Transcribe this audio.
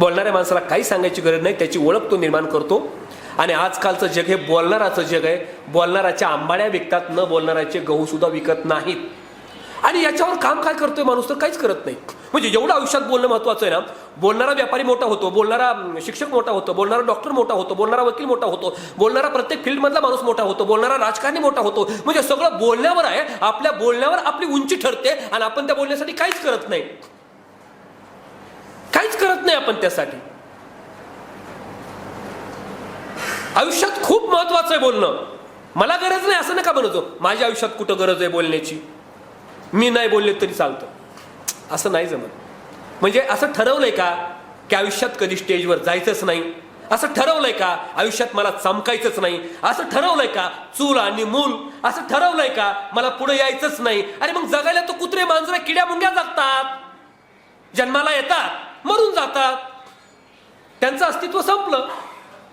बोलणाऱ्या माणसाला काही सांगायची गरज नाही त्याची ओळख तो निर्माण करतो. आणि आजकालचं जग हे बोलणाराचं जग आहे. बोलणाऱ्याच्या आंबाड्या विकतात न बोलणाऱ्याचे गहूसुद्धा विकत नाहीत. आणि याच्यावर काम काय करतोय माणूस तर काहीच करत नाही. म्हणजे एवढं आयुष्यात बोलणं महत्वाचं आहे ना? बोलणारा व्यापारी मोठा होतो बोलणारा शिक्षक मोठा होतो बोलणारा डॉक्टर मोठा होतो बोलणारा वकील मोठा होतो बोलणारा प्रत्येक फील्डमधला माणूस मोठा होतो बोलणारा राजकारणी मोठा होतो. म्हणजे सगळं बोलण्यावर आहे. आपल्या बोलण्यावर आपली उंची ठरते आणि आपण त्या बोलण्यासाठी काहीच करत नाही. आपण त्यासाठी. आयुष्यात खूप महत्वाचं आहे बोलणं. मला गरज नाही असं नका बनवतो माझ्या आयुष्यात कुठं गरज आहे बोलण्याची? मी नाही बोलले तरी चालतं. असं नाही जमत. म्हणजे असं ठरवलंय का की आयुष्यात कधी स्टेजवर जायचंच नाही? असं ठरवलंय का आयुष्यात मला चमकायचंच नाही? असं ठरवलंय का चूल आणि मूल? असं ठरवलंय का मला पुढे यायचंच नाही? अरे मग जगायला तो कुत्रे मांजरे किड्या मुंग्या जगतात. जन्माला येतात. मरून जातात. त्यांचं अस्तित्व संपलं.